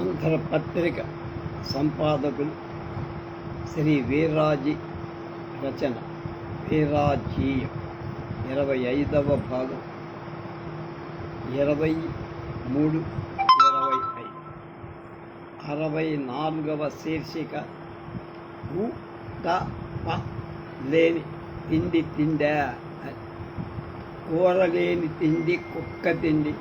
ఆంధ్రపత్రిక సంపాదకులు శ్రీ వీర్రాజీ రచన. వీరాజీయం ఇరవై ఐదవ భాగం. ఇరవై మూడు ఇరవై ఐదు. అరవై నాలుగవ శీర్షిక. ప లేని తిండి తిండా కూర లేని తిండి కుక్క తిండి.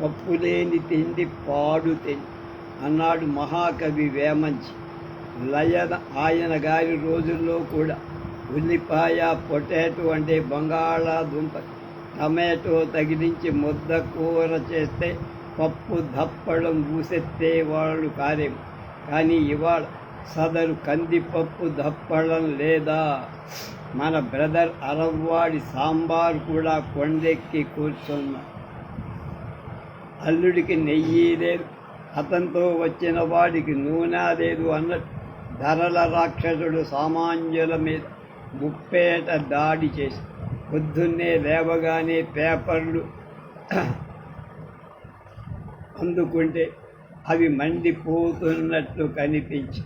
పప్పు లేని తిండి పాడు తిండి. అన్నాడు మహాకవి వేమంచి. లయన ఆయన గారి రోజుల్లో కూడా ఉల్లిపాయ పొటాటో అంటే బంగాళాదుంప టమాటో తగిలించి ముద్ద కూర చేస్తే పప్పు దప్పడం ఊసెత్తే వాళ్ళు కారేమో కానీ ఇవాళ సదరు కందిపప్పు దప్పడం లేదా? మన బ్రదర్ అరవ్వాడి సాంబార్ కూడా కొండెక్కి కూర్చున్నా. అల్లుడికి నెయ్యి లేదు అతనితో వచ్చిన వాడికి నూనె లేదు అన్నట్టు ధరల రాక్షసుడు సామాన్యుల మీద ముప్పేట దాడి చేసి పొద్దున్నే లేవగానే పేపర్లు అందుకుంటే అవి మండిపోతున్నట్లు కనిపించి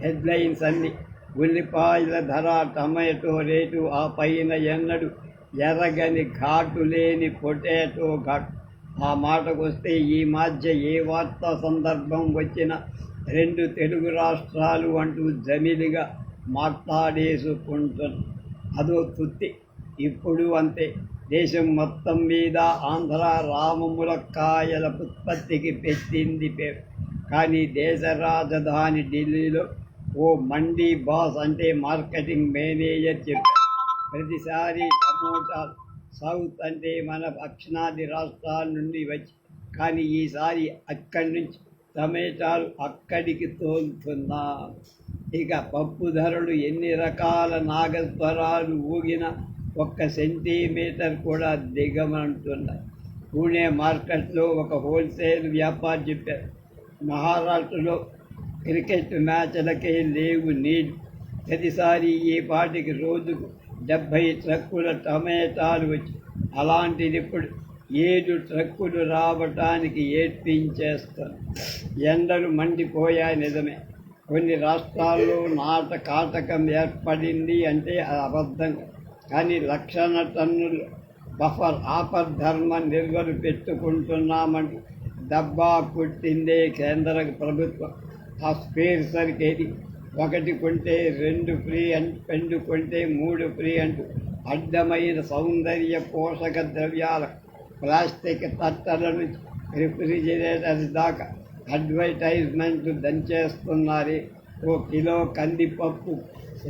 హెడ్లైన్స్ అన్ని ఉల్లిపాయల ధర టమాటో రేటు ఆ పైన ఎన్నడు ఎర్రగని ఘాటు లేని పొటాటో ఘాటు. ఆ మాటకు వస్తే ఈ మధ్య ఏ వార్తా సందర్భం వచ్చినా రెండు తెలుగు రాష్ట్రాలు అంటూ జమిలిగా మాట్లాడేసుకుంటున్నాం. అదో తుత్తి ఇప్పుడు అంతే. దేశం మొత్తం మీద ఆంధ్ర రామములక్కాయల ఉత్పత్తికి పెట్టింది పేరు. కానీ దేశ రాజధాని ఢిల్లీలో ఓ మండీ బాస్ అంటే మార్కెటింగ్ మేనేజర్ చెప్పారు. ప్రతిసారి టమోటాలు సౌత్ అంటే మన దక్షిణాది రాష్ట్రాల నుండి వచ్చి కానీ ఈసారి అక్కడి నుంచి టమేటాలు అక్కడికి తోలుతున్నా. ఇక పప్పు ధరలు ఎన్ని రకాల నాగస్వరాలు ఊగిన ఒక్క సెంటీమీటర్ కూడా దిగమంటున్నాయి. పూణే మార్కెట్లో ఒక హోల్సేల్ వ్యాపారి చెప్పారు మహారాష్ట్రలో క్రికెట్ మ్యాచ్లకే లేవు నీళ్ళు ప్రతిసారి ఈ పాటికి రోజుకు డెబ్భై ట్రక్కుల టమేటాలు వచ్చి అలాంటిది ఇప్పుడు ఏడు ట్రక్కులు రావటానికి ఏడ్పించేస్తాను ఎండలు మండిపోయాయి నిజమే. కొన్ని రాష్ట్రాల్లో నాట కాటకం ఏర్పడింది అంటే అది అబద్ధం. కానీ లక్షణ టన్నులు బఫర్ ఆపర్ ధర్మ నిల్వలు పెట్టుకుంటున్నామంటే డబ్బా పుట్టిందే కేంద్ర ప్రభుత్వం. ఆ స్పేర్ సరికేది? ఒకటి కొంటే రెండు ఫ్రీ అంటూ రెండు కొంటే మూడు ఫ్రీ అంటూ అడ్డమైన సౌందర్య పోషక ద్రవ్యాల ప్లాస్టిక్ తట్టల నుంచి రిఫ్రిజిరేటర్స్ దాకా అడ్వర్టైజ్మెంట్ దంచేస్తున్నారు. ఓ కిలో కందిపప్పు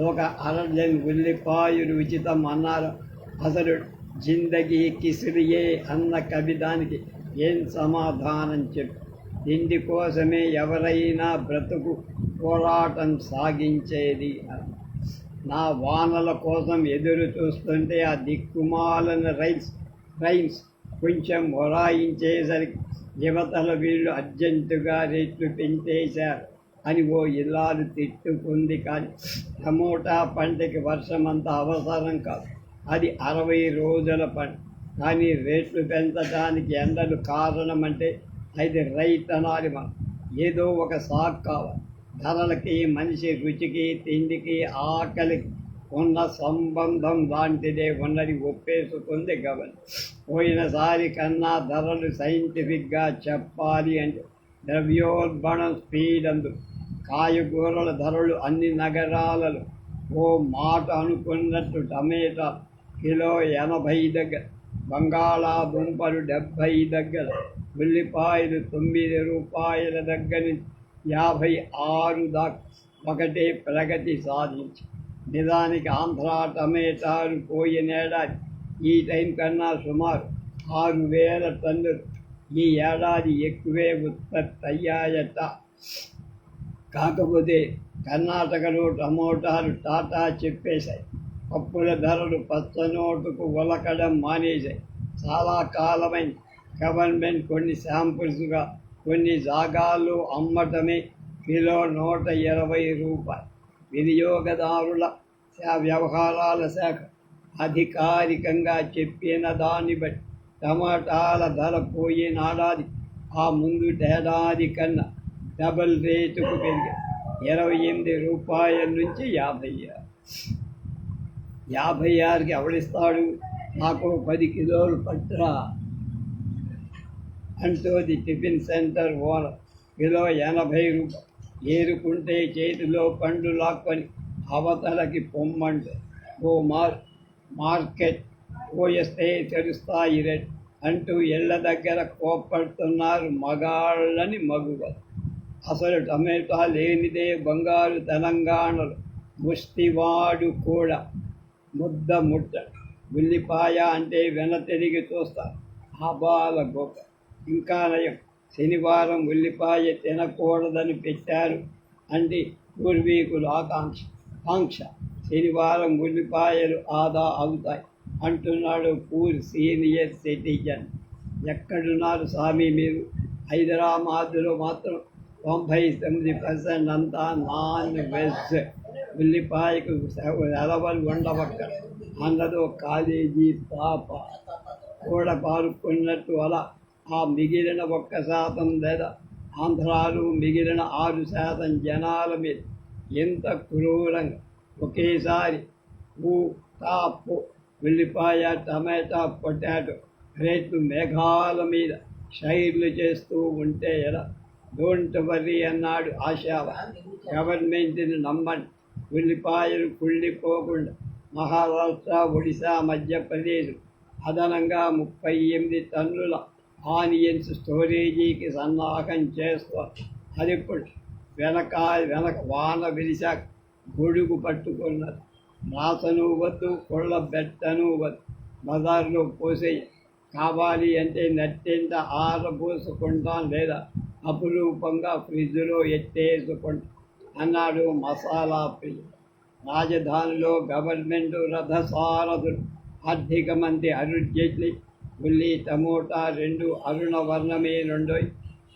ఒక అరజన్ ఉల్లిపాయలు ఉచితం అన్నారు. అసలు జిందగీ కిసిరియే అన్న కవిదానికి ఏం సమాధానం చెప్పు? తిండి కోసమే ఎవరైనా బ్రతుకు పోరాటం సాగించేది. నా వానల కోసం ఎదురు చూస్తుంటే ఆ దిక్కుమాలని రైన్స్ రైన్స్ కొంచెం ఒరాయించేసరికి యువతల వీళ్ళు అర్జెంటుగా రేట్లు పెంచేశారు అని ఓ ఇల్లాలు తిట్టుకుంది కానీ టమోటా పంటకి వర్షం అంత అవసరం కాదు. అది అరవై రోజుల పంట కానీ రేట్లు పెంచడానికి ఎండలు కారణం అంటే అది రైతనాలి మనం. ఏదో ఒక సాక్ కావాలి. ధరలకి మనిషి రుచికి తిండికి ఆకలికి ఉన్న సంబంధం లాంటిదే ఉన్నది ఒప్పేసుకుంది గవర్న పోయినసారి కన్నా ధరలు సైంటిఫిక్గా చెప్పాలి అంటే ద్రవ్యోల్బణ స్పీడ్ అందు. కాయగూరల ధరలు అన్ని నగరాలలో ఓ మాట అనుకున్నట్టు టమేటా కిలో ఎనభై దగ్గర బంగాళాదుంపలు డెబ్భై దగ్గర ఉల్లిపాయలు తొమ్మిది రూపాయల దగ్గర నుంచి యాభై ఆరు దాకా ఒకటే ప్రగతి సాధించి. నిజానికి ఆంధ్ర టమేటాలు పోయినేడాది ఈ టైం కన్నా సుమారు ఆరు వేల టన్నులు. ఈ ఏడాది ఎక్కువే ఉత్పత్తి అయ్యాయట. కాకపోతే కర్ణాటకలో టమోటాలు టాటా చెప్పేశాయి. పప్పుల ధరలు పచ్చనోటుకు ఉలకడం మానేశాయి. చాలా కాలమైన గవర్నమెంట్ కొన్ని శాంపుల్స్గా కొన్ని జాగాల్లో అమ్మటమే కిలో నూట ఇరవై రూపాయలు. వినియోగదారుల వ్యవహారాల శాఖ అధికారికంగా చెప్పిన దాన్ని బట్టి టమాటాల ధర పోయినాడాది ఆ ముందు ఏడాది కన్నా డబల్ రేటుకు పెరిగాయి. ఇరవై ఎనిమిది రూపాయల నుంచి యాభై ఆరు. యాభై ఆరుకి ఎవడిస్తాడు? నాకు పది కిలోలు అంటూ ది టిఫిన్ సెంటర్ ఓనర్. కిలో ఎనభై రూపాయలు ఏరుకుంటే చేతిలో పండు లాక్కొని అవతలకి పొమ్మంట ఓ మార్ మార్కెట్ పోయేస్తే తెలుస్తాయి రెడ్ అంటూ ఇళ్ళ దగ్గర కోప్పడుతున్నారు మగాళ్ళని మగువలు. అసలు టమాటా లేనిదే బంగారు తెలంగాణలో ముష్టివాడు కూడా ముద్ద ముట్ట. ఉల్లిపాయ అంటే వెన తిరిగి చూస్తారు ఆబాల గోప ఇంకా నయం శనివారం ఉల్లిపాయ తినకూడదని పెట్టారు అంటే పూర్వీకులు ఆకాంక్ష. ఆంక్ష శనివారం ఉల్లిపాయలు ఆదా అవుతాయి అంటున్నాడు పూర్ సీనియర్ సిటిజన్. ఎక్కడున్నారు స్వామి మీరు? హైదరాబాద్లో మాత్రం తొంభై తొమ్మిది పర్సెంట్ అంతా నాన్ వెజ్. ఉల్లిపాయకు ఎలవలు ఉండవక్క. అన్నదో కాలేజీ పాప. కూడా పారుకున్నట్టు అలా ఆ మిగిలిన ఒక్క శాతం లేదా ఆంధ్రాలు మిగిలిన ఆరు శాతం జనాల మీద. ఎంత క్రూరంగా ఒకేసారి ఊ తాపు ఉల్లిపాయ టమాటా పొటాటో రేట్లు మేఘాల మీద షైర్లు చేస్తూ ఉంటే ఎలా? డోంట్ వర్రీ అన్నాడు ఆశావ. గవర్నమెంట్ని నమ్మండి ఉల్లిపాయలు కుళ్ళిపోకుండా మహారాష్ట్ర ఒడిశా మధ్యప్రదేశ్ అదనంగా ముప్పై ఎనిమిది టన్నుల ఆనియన్స్ స్టోరేజీకి సన్నాహం చేస్తూ అది వెనక వెనక వాన విరిశాక గొడుగు పట్టుకున్నారు రాసను వద్దు కొళ్ళ బెట్టను వద్దు. బజార్లో పోసే కావాలి అంటే నట్టెంట ఆరబోసుకుంటాం లేదా? అపురూపంగా ఫ్రిడ్జ్లో ఎత్తేసుకుంటాం. అన్నాడు మసాలా ప్రియ రాజధానిలో గవర్నమెంట్ రథసారథులు ఆర్థిక మంత్రి అరుణ్ జైట్లీ ఉల్లి టమోటా రెండు అరుణ వర్ణమే రెండు.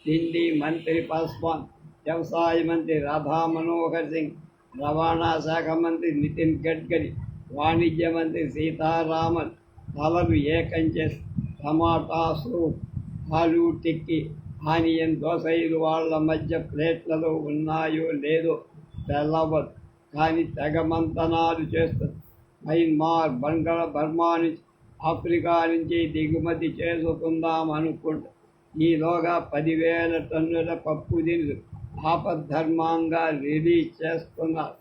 తిండి మంత్రి పాస్వాన్ వ్యవసాయ మంత్రి రాధా మనోహర్ సింగ్ రవాణా శాఖ మంత్రి నితిన్ గడ్కరీ వాణిజ్య మంత్రి సీతారామన్ తలలు ఏకం చేసి టమాటా సూప్ ఆలు టిక్కి ఆనియన్ దోసైలు వాళ్ళ మధ్య ప్లేట్లలో ఉన్నాయో లేదో తెల్లవదు కానీ తెగమంతనాలు చేస్తుంది. మయన్మార్ బంగాళ బర్మా నుంచి ఆఫ్రికా నుంచి దిగుమతి చేసుకుందాం అనుకుంటా. ఈలోగా పదివేల టన్నుల పప్పు దినుసు ఆపద్ధర్మంగా రిలీజ్ చేస్తున్నారు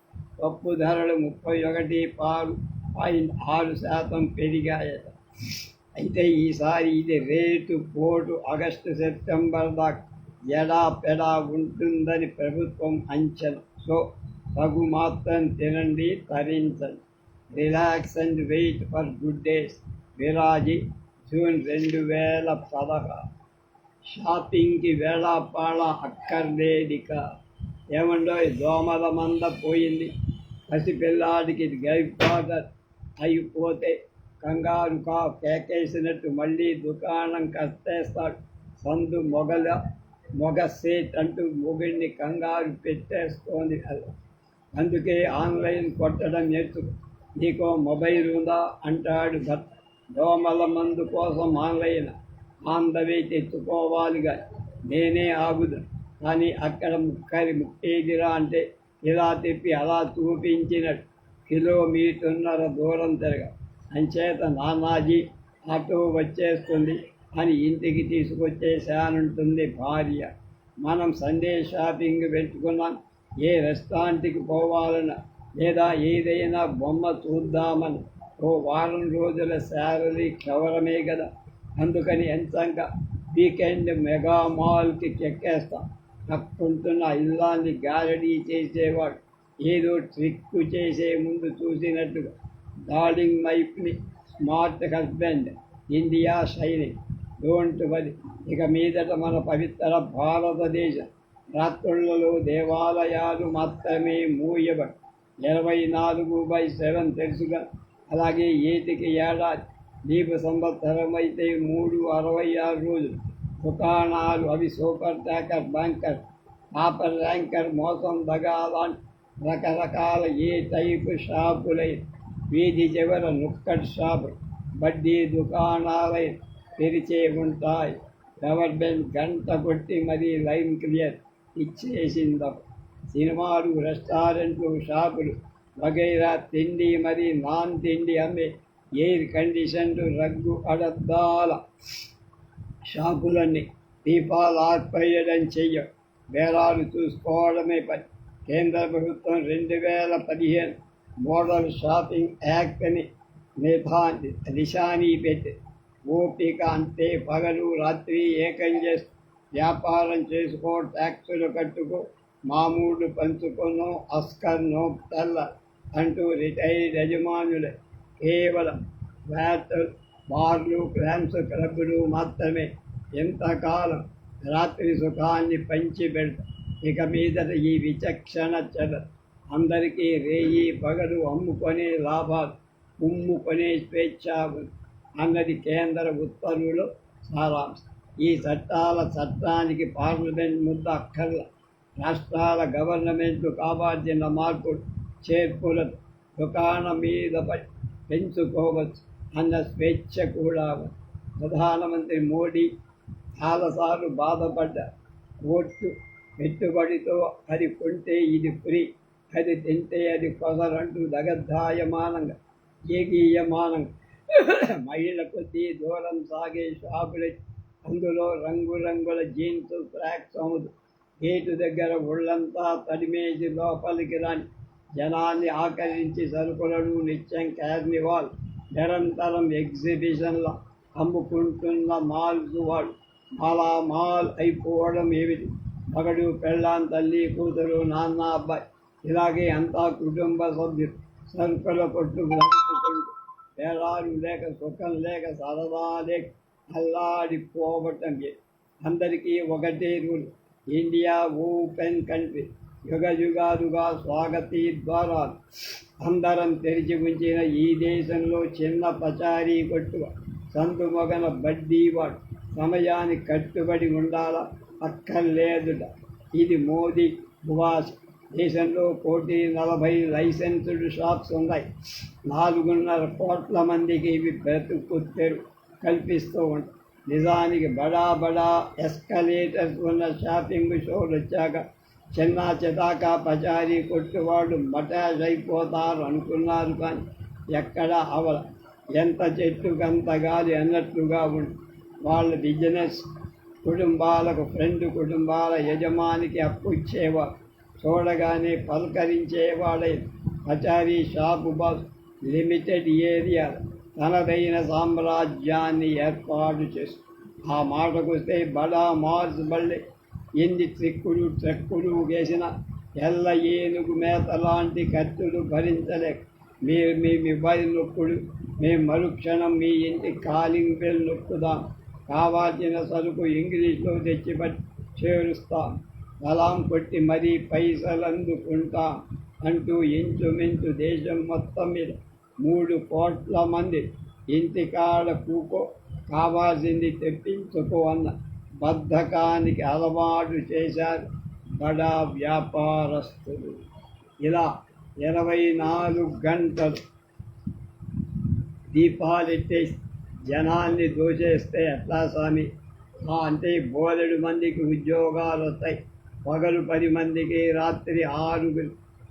పప్పు ధరలు ముప్పై ఒకటి పాలు పాయింట్ ఆరు శాతం పెరిగాయట. అయితే ఈసారి ఇది రేటు పోటు ఆగస్టు సెప్టెంబర్ దాకా ఎడా పెడా ఉంటుందని ప్రభుత్వం అంచనా. సో తగు మాత్రం తినండి తరించండి. Relax and wait for good days. విరాజి June రెండు వేల పదహ షాపింగ్కి వేళాపాళ అక్కర్లేదిక. ఏమండో దోమల మంద పోయింది పసిపిల్లాడికి గైఫాదర్ అయిపోతే కంగారు కా కేకేసినట్టు మళ్ళీ దుకాణం కట్టేస్తాడు. సందు మొగల మొగ సేట్ అంటూ మొగుడిని కంగారు పెట్టేస్తోంది కదా అందుకే ఆన్లైన్ కొట్టడం నేర్చుకో. నీకో మొబైల్ ఉందా? అంటాడు భర్త. దోమల మందు కోసం ఆన్లైన్ ఆందవే తెచ్చుకోవాలిగా. నేనే ఆగుదు. కానీ అక్కడ ముక్కరి ముక్కేదిరా అంటే ఇలా తిప్పి అలా చూపించినట్టు కిలోమీటర్న్నర దూరం తిరగ. అంచేత నానాజీ ఆటో వచ్చేస్తుంది అని ఇంటికి తీసుకొచ్చేసానంటుంది భార్య. మనం సండే షాపింగ్ పెట్టుకున్నాం. ఏ రెస్టారెంట్కి పోవాలన్నా లేదా ఏదైనా బొమ్మ చూద్దామని ఓ వారం రోజుల శాలరీ కవరమే కదా అందుకని ఎంతంగా వీకెండ్ మెగా మాల్కి చెక్కేస్తా. నక్కుంటున్న ఇల్లాన్ని గ్యారడీ చేసేవాడు. ఏదో ట్రిక్ చేసే ముందు చూసినట్టుగా. Darling మైఫ్ని smart husband India shining don't worry. ఇక మీదట మన పవిత్ర భారతదేశం రాత్రులలో దేవాలయాలు మాత్రమే మూయబడి ఇరవై నాలుగు బై సెవెన్ తెలుసుగా. అలాగే ఏటికి ఏడాది దీప సంవత్సరం అయితే మూడు అరవై ఆరు రోజులు. దుకాణాలు అవి సూపర్ ట్యాకర్ బ్యాంకర్ పాపర్ ర్యాంకర్ మోసం దగాలాంటి రకరకాల ఏ టైపు షాపులై వీధి చివర నుక్కడ్ షాపు బడ్డీ తెరిచే ఉంటాయి. గవర్నమెంట్ గంట కొట్టి మరీ లైన్ క్లియర్ ఇచ్చేసిందం సినిమాలు రెస్టారెంట్లు షాపులు వగైరా తిండి మరి నాన్ తిండి అమ్మే. ఎయిర్ కండిషన్లు? రగ్గు అడద్దాల. షాపులన్నీ దీపాలు ఆర్పేయడం చెయ్య. బేరాలు చూసుకోవడమే పని. కేంద్ర ప్రభుత్వం రెండు వేల పదిహేను మోడల్ షాపింగ్ యాక్ట్ అని నిధా నిశానీ పెట్టి. ఓపిక అంతే. పగలు రాత్రి ఏకం చేసి వ్యాపారం చేసుకో ట్యాక్సులు కట్టుకో. మామూలు పంచుకునో అస్కర్ నో తెల్ల. అంటూ రిటైర్డ్ యజమానులు కేవలం వ్యాట్ బార్లు క్లాన్స్ క్లబ్లు మాత్రమే. ఎంతకాలం రాత్రి సుఖాన్ని పంచిపెడతా? ఇక మీదట ఈ విచక్షణ చెడ. అందరికీ రేయి పగలు అమ్ముకునే లాభాలు ఉమ్ముకునే స్వేచ్ఛ అన్నది కేంద్ర ఉత్తర్వులు సారాంశం. ఈ చట్టాల చట్టానికి పార్లమెంట్ ముద్ద అక్కర్ల. రాష్ట్రాల గవర్నమెంట్లు కావాల్సిన మార్పులు చేర్పుల దుకాణం మీద పెంచుకోవచ్చు. అన్న స్వేచ్ఛ కూడా ప్రధానమంత్రి మోడీ చాలాసార్లు బాధపడ్డ ఓట్లు పెట్టుబడితో అది కొంటే ఇది ఫ్రీ అది తింటే అది కొసరంటూ దగద్ధాయమానంగా ఏకీయమానంగా. మహిళ కొద్దీ దూరం సాగే షాపులు. అందులో రంగురంగుల జీన్స్ ట్రాక్స్ అమ్ముదు. గేటు దగ్గర ఒళ్ళంతా తడిమేసి లోపలికి రాని జనాన్ని ఆకరించి సరుకులను నిత్యం కార్నివాల్ నిరంతరం ఎగ్జిబిషన్ల అమ్ముకుంటున్న మాల్స్ వాడు. అలా మాల్ అయిపోవడం ఏమిటి? మగడు పెళ్ళాం తల్లి కూతురు నాన్న అబ్బాయి. ఇలాగే అంతా కుటుంబ సభ్యులు. సరుకుల కొట్టు నడుపుకుంటూ పేరాలు లేక సుఖం లేక సరదా లేక అల్లాడిపోవటం అందరికీ ఒకటే రూల్. India open country. యుగ స్వాగతి ద్వారా ద్వారాలు. అందరం తెరిచి ఉంచిన ఈ దేశంలో చిన్న పచారీ కొట్టు సందు మొగన బడ్డీవాడు సమయానికి కట్టుబడి ఉండాలా? అక్కర్లేదుట. ఇది మోదీ భువాస్. దేశంలో కోటి నలభై లైసెన్స్డ్ షాప్స్ ఉన్నాయి. నాలుగున్నర కోట్ల మందికి ఇవి బ్రతుకు తెరు కల్పిస్తూ ఉంటాయి నిజానికి బడా బడా ఎస్కలేటర్స్ ఉన్న షాపింగ్ షోలు వచ్చాక చిన్న చితాక పచారీ కొట్టువాడు మటాష్ అయిపోతారు అనుకున్నారు కానీ ఎక్కడ అవల. ఎంత చెట్టుకంత గాలి అన్నట్లుగా ఉంది వాళ్ళ బిజినెస్ కుటుంబాలకు ఫ్రెండ్ కుటుంబాల యజమానికి అప్పు ఇచ్చేవారు చూడగానే పలకరించేవాడే పచారీ షాపు బాస్ లిమిటెడ్ ఏరియా తనదైన సామ్రాజ్యాన్ని ఏర్పాటు చేసు ఆ మాటకొస్తే బడా మార్స్ బళ్ళే ఎన్ని త్రిక్కులు ట్రెక్కులు వేసిన ఎల్ల ఏనుగు మేత లాంటి కత్తులు భరించలేక మీరు మీ మొబైల్ నొక్కుడు మేము మరుక్షణం మీ ఇంటి కాలింగ్ బెల్ నొక్కుదాం. కావాల్సిన సరుకు ఇంగ్లీష్లో తెచ్చి చేరుస్తాం. బలాం కొట్టి మరీ పైసలు అందుకుంటాం అంటూ ఇంచుమించు దేశం మొత్తం మీద మూడు కోట్ల మంది ఇంటికాడ కూకో కావాల్సింది తెప్పించుకో అన్న బద్ధకానికి అలవాటు చేశారు బడా వ్యాపారస్తులు. ఇలా ఇరవై నాలుగు గంటలు దీపాలెట్టే జనాన్ని దోచేస్తే ఎట్లా స్వామి? అంటే బోలెడు మందికి ఉద్యోగాలు వస్తాయి. పగలు పది మందికి రాత్రి ఆరు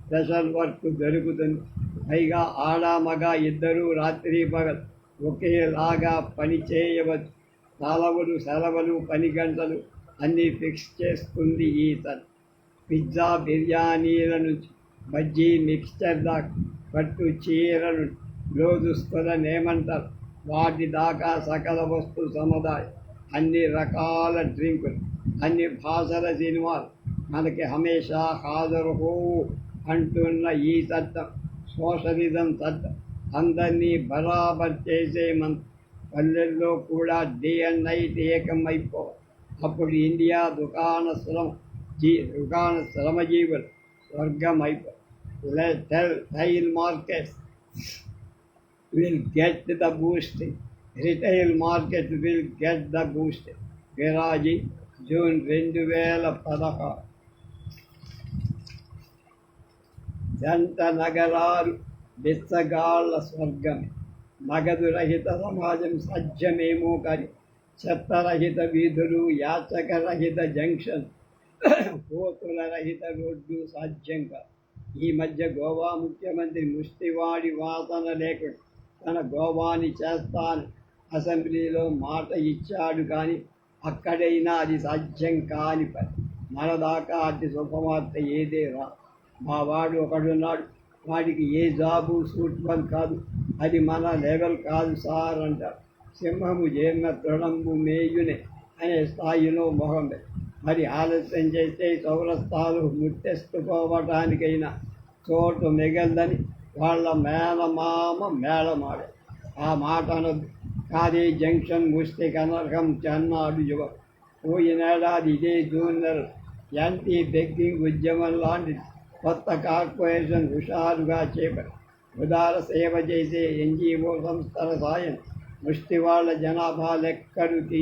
స్పెషల్ వర్క్ దొరుకుతుంది. పైగా ఆడ మగ ఇద్దరు రాత్రి పగలు ఒకేలాగా పని చేయవచ్చు. సెలవులు సెలవులు పని గంటలు అన్నీ ఫిక్స్ చేస్తుంది ఈ తన పిజ్జా బిర్యానీల నుంచి బజ్జీ మిక్స్చర్ దాకా పట్టు చీరలు లోదుస్తులను ఏమంటారు వాటి దాకా సకల వస్తు సముదాయం. అన్ని రకాల డ్రింకులు అన్ని భాషల సినిమాలు మనకి హమేషా హాజరు హో అంటున్న ఈ చట్టం సోషలిజం చట్టం అందరినీ బరాబర్ చేసే మన పల్లెల్లో కూడా డే అండ్ నైట్ ఏకమైపో అప్పుడు ఇండియా దుకాణ శ్రమ జీ దుకాణ శ్రమజీవులు స్వర్గం అయిపో tile markets will get the boosting. Retail market will get the boosting. విరాజి జూన్ రెండు వేల పదహారు జంట నగరాలు బిచ్చగాళ్ళ స్వర్గమే నగదు రహిత సమాజం సజ్జమేమో కానీ చెత్తరహిత వీధులు యాచకరహిత జంక్షన్ కోతుల రహిత రోడ్డు సాధ్యంగా. ఈ మధ్య గోవా ముఖ్యమంత్రి ముష్టివాడి వాసన లేకుండా తన గోవాని చేస్తాను. అసెంబ్లీలో మాట ఇచ్చాడు కానీ అక్కడైనా అది సాధ్యం కాని పని. మన దాకా అతి శుభవార్త ఏదే రా. మా వాడు ఒకడున్నాడు. వాడికి ఏ జాబు సూట్బల్ కాదు. అది మన లెవెల్ కాదు సార్ అంటారు సింహము జీర్ణ దృఢము మేయునే అనే స్థాయిలో మొహమే మరి ఆలస్యం చేస్తే సౌరస్థాలు ముట్టెస్తుకోవటానికైనా చోటు మిగలదని వాళ్ళ మేళమామ మేళమాడే. ఆ మాట అనొద్దు. కాదే జంక్షన్ ముష్టి కనరకం చెన్నాడు యువ. పోయినేడాది ఇదే జూనియర్ యాంటీ బెగ్గింగ్ ఉద్యమం లాంటిది. కొత్త కార్పొరేషన్ హుషారుగా చేప ఉదార సేవ చేసే ఎన్జిఓ సంస్థల సాయం ముష్టి వాళ్ళ జనాభా లెక్కలు తీ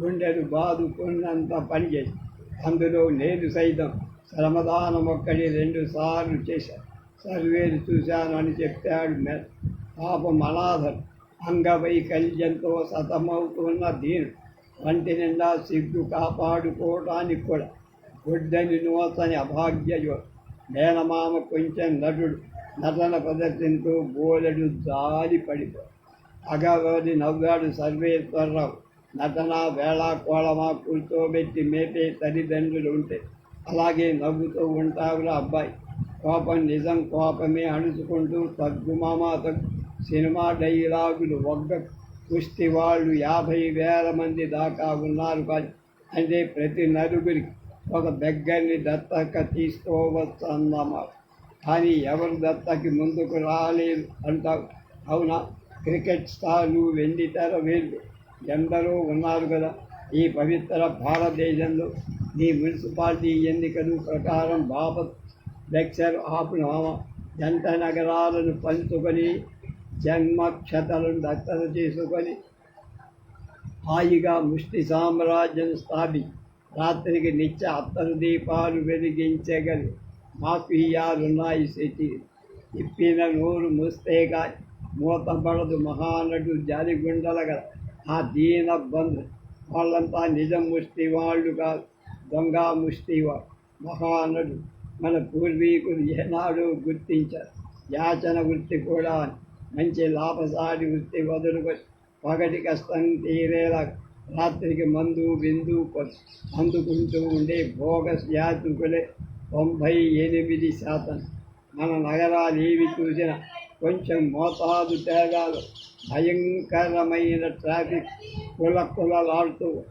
గుండెలు బాదుకున్నంత పనిచేసి అందులో నేను సైతం శ్రమదానం ఒక్కడి రెండు సార్లు చేశాను సర్వేలు చూశాను అని చెప్పాడు మెల్ పాపం అనాథలు అంగవైకల్యంతో సతమవుతున్న దీనుడు వంటి నిండా సిగ్గు కాపాడుకోవటానికి కూడా గుడ్డని నూతని అభాగ్యయో మేనమామ కొంచెం నటుడు. నటన ప్రదర్శనతో బోలెడు జాలి పడిపోయి అగవది నవ్వాడు సర్వేశ్వరరావు నటన వేళ కోళమా కూర్చోబెట్టి మేపే తల్లిదండ్రులు ఉంటే అలాగే నవ్వుతూ ఉంటావురా అబ్బాయి. కోపం నిజం కోపమే అణుచుకుంటూ తగ్గుమామా తగ్గు సినిమా డైలాగులు ఒగ్గ కుస్తీ వాళ్ళు యాభై వేల మంది దాకా ఉన్నారు కానీ అంటే ప్రతి నలుగురికి ఒక దగ్గరని దత్తక తీసుకోవచ్చు అన్నమాట కానీ ఎవరు దత్తకి ముందుకు రాలేదు అంటావు. అవునా? క్రికెట్ స్టార్లు వెండి తెర వీళ్ళు. ఎందరో ఉన్నారు కదా ఈ పవిత్ర భారతదేశంలో. ఈ మున్సిపాలిటీ ఎన్నికలు ప్రకారం బాబత్ లెక్చర్ ఆపునామా జంట నగరాలను పంచుకొని జన్మక్షతలను దత్తత చేసుకొని హాయిగా ముష్టి సామ్రాజ్యం స్థాపించి రాత్రికి నిత్య అత్తరు దీపాలు వెలిగించగలి. మాఫియాలున్నాయి ఇయ్యాలున్నాయి శచి తిప్పిన నూరు ముస్తేగా మూతపడదు మహానడు జాలిగుండల గల ఆ దీన బంధు. వాళ్ళంతా నిజం ముష్టి వాళ్ళు కాదు దొంగ ముష్టివాడు మహానడు మన పూర్వీకులు ఏనాడు గుర్తించారు. యాచన వృత్తి కూడా మంచి లాభసాటి వృత్తి వదులుకొని పగటి కష్టం తీరేలా రాత్రికి మందు బిందు అందుకుంటూ ఉండే భోగ యాత్రికులే తొంభై ఎనిమిది శాతం. మన నగరాలు ఏవి చూసినా కొంచెం మోతాదు తేడాలు. భయంకరమైన ట్రాఫిక్. కుల కులలాడుతూ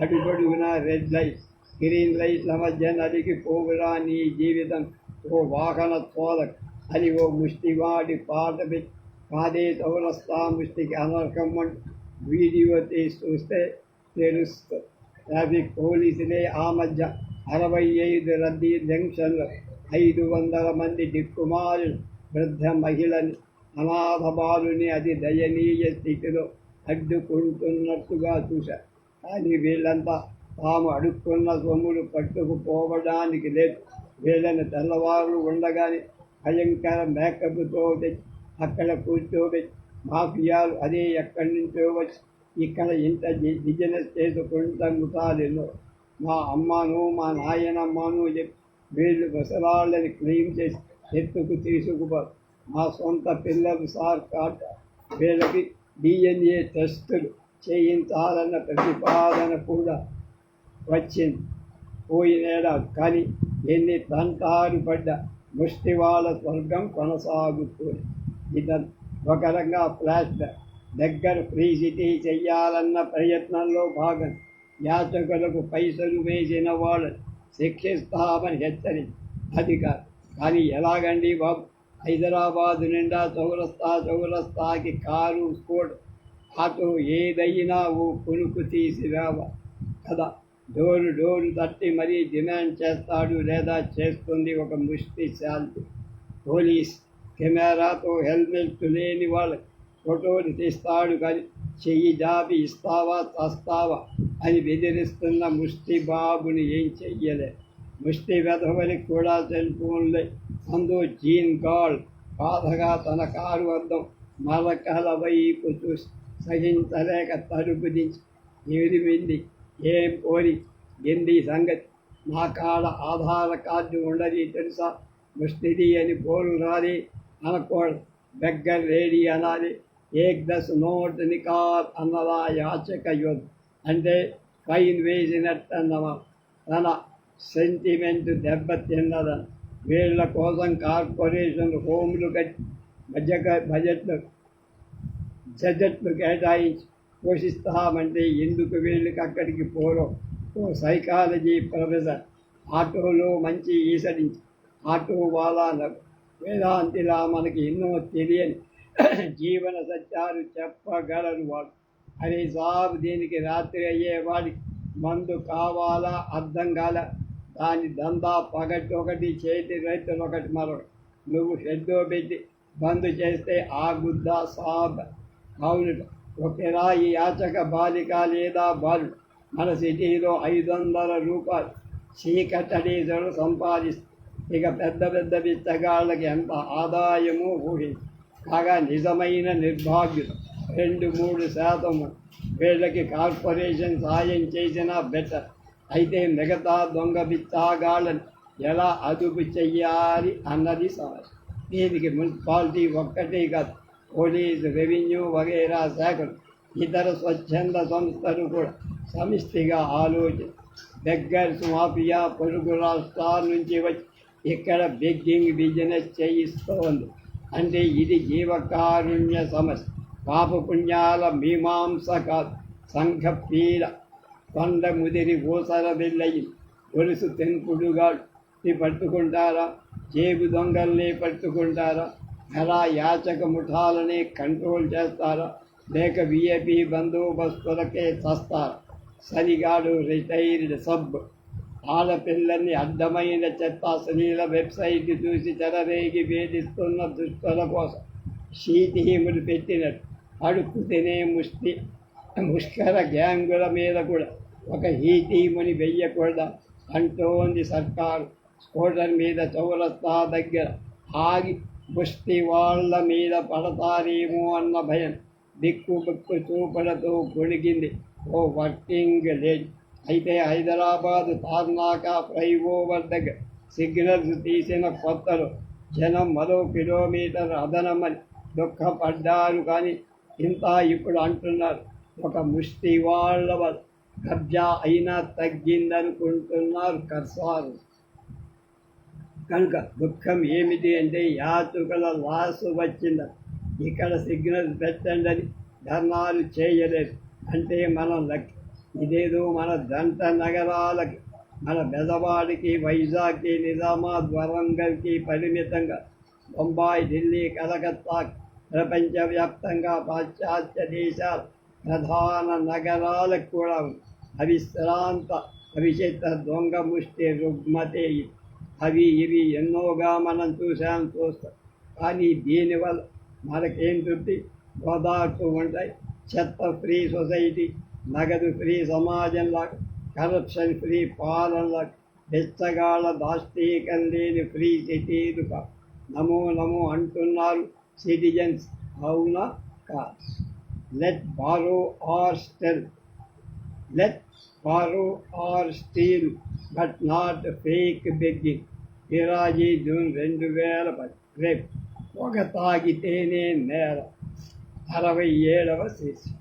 అడుగడుగున రెడ్ లైట్ గ్రీన్ లైట్ల మధ్య నదికి పోగురా నీ జీవితం. ఓ వాహన తోలక్ అని ఓ ముష్టివాడి పాట కాదే తౌరస్తా ముష్టికి అనర్కం వీడియో తీసి చూస్తే తెలుస్తుంది ట్రాఫిక్ పోలీసులే ఆ మధ్య అరవై ఐదు రద్దీ జంక్షన్లు ఐదు వందల మంది దిక్కుమారులు వృద్ధ మహిళని అనాథ బాలుని అది దయనీయ స్థితిలో అడ్డుకుంటున్నట్టుగా చూశారు కానీ వీళ్ళంతా తాము అడుక్కున్న సొమ్ములు పట్టుకుపోవడానికి లేదు. వీళ్ళని తెల్లవారులు ఉండగానే భయంకర మేకప్తో తెచ్చి అక్కడ కూర్చోబెట్టి మాఫియాలు అదే ఎక్కడి నుంచో వచ్చి ఇక్కడ ఇంత బిజినెస్ చేసుకుంటాముతాలేను మా అమ్మను మా నాయనమ్మను చెప్పి వీళ్ళు ముసలాళ్ళని క్లెయిమ్ చేసి ఎత్తుకు తీసుకుపో మా సొంత పిల్లలు సార్ కాట వీళ్ళకి డిఎన్ఏ టెస్టులు చేయించాలన్న ప్రతిపాదన కూడా వచ్చింది. పోయినేడా కానీ ఎన్ని తంటారు పడ్డ ముష్టివాళ్ళ స్వర్గం కొనసాగుతుంది. ఇదంతా ఒక రకంగా ప్లాస్టర్ దగ్గర ఫ్రీ సిటీ చెయ్యాలన్న ప్రయత్నంలో భాగం. యాచకులకు పైసలు వేసిన వాళ్ళు శిక్షిస్తామని హెచ్చరించి అది కాదు కానీ ఎలాగండి బాబు? హైదరాబాదు నిండా చౌరస్తా చౌరస్తాకి కారు స్కూటర్. ఆటో ఏదైనా ఓ కొనుక్కు తీసి రావా. కదా? డోరు డోరు తట్టి మరీ డిమాండ్ చేస్తాడు లేదా చేస్తుంది ఒక ముష్టి శాంతి. పోలీస్ కెమెరాతో హెల్మెట్ లేని వాళ్ళు ఫోటోలు తీస్తాడు కానీ చెయ్యి జాబి ఇస్తావా తస్తావా అని బెదిరిస్తున్న ముష్టి బాబుని ఏం చెయ్యలే. ముష్టి వెధవనికి కూడా సెల్ ఫోన్లే. అందు జీన్ గాల్. బాధగా తన కారు వద్దం మలకల వైపు చూసి సహించలేక తలుపు దించి ఎదిమింది ఏం కోరి ఎంది సంగతి? నా కాడ ఆధార్ కార్డు ఉండదు తెలుసా? ముష్టిది అని పోరు రాలి అనకూడదు బెగ్గర్ రేడి అనాలి ఏక్ దశ నోట్ నికార్ అన్నదా యాచక యుద్ధ అంటే ఫైన్ వేసినట్టు అన్నమా తన సెంటిమెంట్ దెబ్బతిన్నదని వీళ్ళ కోసం కార్పొరేషన్ హోమ్లు కట్టి బడ్జెట్ బడ్జెట్లు బడ్జెట్లు కేటాయించి పోషిస్తామంటే ఎందుకు వీళ్ళకి అక్కడికి పోరో ఓ సైకాలజీ ప్రొఫెసర్ ఆటోలో మంచి ఈసడించి ఆటో వాళ్ళ వేదాంతిలా మనకి ఎన్నో తెలియని జీవన సత్యాలు చెప్పగలరు వాడు. అరే సాబ్ దీనికి రాత్రి అయ్యేవాడికి మందు కావాలా అర్థం కాల. దాని దందా పగటి ఒకటి చేతి రైతులు ఒకటి మరొకటి. నువ్వు షెడ్డో పెట్టి బంద్ చేస్తే ఆ గుద్ద సాబ్. అవును ఒకేలా ఈ యాచక బాలిక లేదా బాలుడు. మన సిటీలో ఐదు వందల రూపాయలు చీకటడీసలు సంపాదిస్తూ ఇక పెద్ద పెద్ద బిచ్చగాళ్ళకి ఎంత ఆదాయము ఊహి. కాగా నిజమైన నిర్భాగ్యులు. రెండు మూడు శాతము వీళ్ళకి కార్పొరేషన్ సాయం చేసినా బెటర్. అయితే మిగతా దొంగ బిచ్చగాళ్ళని ఎలా అదుపు చెయ్యాలి అన్నది సమస్య దీనికి మున్సిపాలిటీ ఒక్కటే కాదు పోలీసు రెవెన్యూ వగైరా శాఖలు ఇతర స్వచ్ఛంద సంస్థలు కూడా సమిష్టిగా ఆలోచన. బెగ్గర్స్ మాఫియా పొరుగు రాష్ట్రాల నుంచి వచ్చి ఇక్కడ బెగ్గింగ్ బిజినెస్ చేయిస్తోంది. అంటే ఇది జీవకారుణ్య సమస్య. పాపపుణ్యాల మీమాంస కాదు. సంఘ పీడ కొండ ముదిరి ఊసర వెళ్ళయి. గొలుసు తెంపుడుగా పట్టుకుంటారా? జేబు దొంగల్ని పట్టుకుంటారా? ఎలా యాచక ముఠాలని కంట్రోల్ చేస్తారా? లేక విఏపీ బందోబస్తులకే చస్తారా? సరిగాడు రిటైర్డ్ సబ్. ఆడపిల్లల్ని అడ్డమైన చెత్త అశ్లీల వెబ్సైట్ చూసి చెరరేగి వేధిస్తున్న దుష్టుల కోసం శీతిహీములు పెట్టినట్టు. అడుక్కు తినే ముష్టి ముష్కర గ్యాంగుల మీద కూడా ఒక హీటీముని వెయ్యకూడదా? అంటోంది సర్కారు. స్కూటర్ మీద చౌరస్తా దగ్గర ఆగి ముష్టి వాళ్ళ మీద పడతారేమో అన్న భయం. దిక్కు బిక్కు చూపడతో పొడిగింది ఓ వర్కింగ్ లేడీ. అయితే హైదరాబాద్ తార్నాక ఫ్లైఓవర్ దగ్గర సిగ్నల్స్ తీసిన కొత్తలో. జనం మరో కిలోమీటర్ అదనమని దుఃఖపడ్డారు కానీ ఇంత ఇప్పుడు అంటున్నారు. ఒక ముష్టి వాళ్ళ కబ్జా అయినా తగ్గిందనుకుంటున్నారు కర్సారు. కనుక దుఃఖం ఏమిటి అంటే యాత్రికుల లాసు వచ్చింది. ఇక్కడ సిగ్నల్ పెట్టండి అని ధర్నాలు చేయలేదు. అంటే మనం లక్ ఇదేదో మన దంత నగరాలకి మన బెదవాడికి వైజాగ్కి నిజామాబాద్ వరంగల్కి పరిమితంగా. బొంబాయి ఢిల్లీ కలకత్తా ప్రపంచవ్యాప్తంగా పాశ్చాత్య దేశాల ప్రధాన నగరాలకు కూడా ఉంది అవిశ్రాంత అవిచిత్ర దొంగ ముష్టి రుగ్మతే అవి ఇవి ఎన్నోగా మనం చూసాం చూస్తాం. కానీ దీనివల్ల మనకేం తృప్తి? గోదావరి ఉంటాయి చెత్త ఫ్రీ సొసైటీ నగదు ఫ్రీ సమాజంలా కరప్షన్ ఫ్రీ పాలనలా బెచ్చగాళ్ళ దాష్టీకం లేని ఫ్రీ సిటీలుగా నమో నమో అంటున్నారు సిటిజన్స్. అవునా? Cause let borrow or steal let borrow or steal but not fake begging ఇరాజీ June రెండు వేల పది. రేపు ఒక తాగితేనే నేర అరవై ఏడవ శీర్షిక.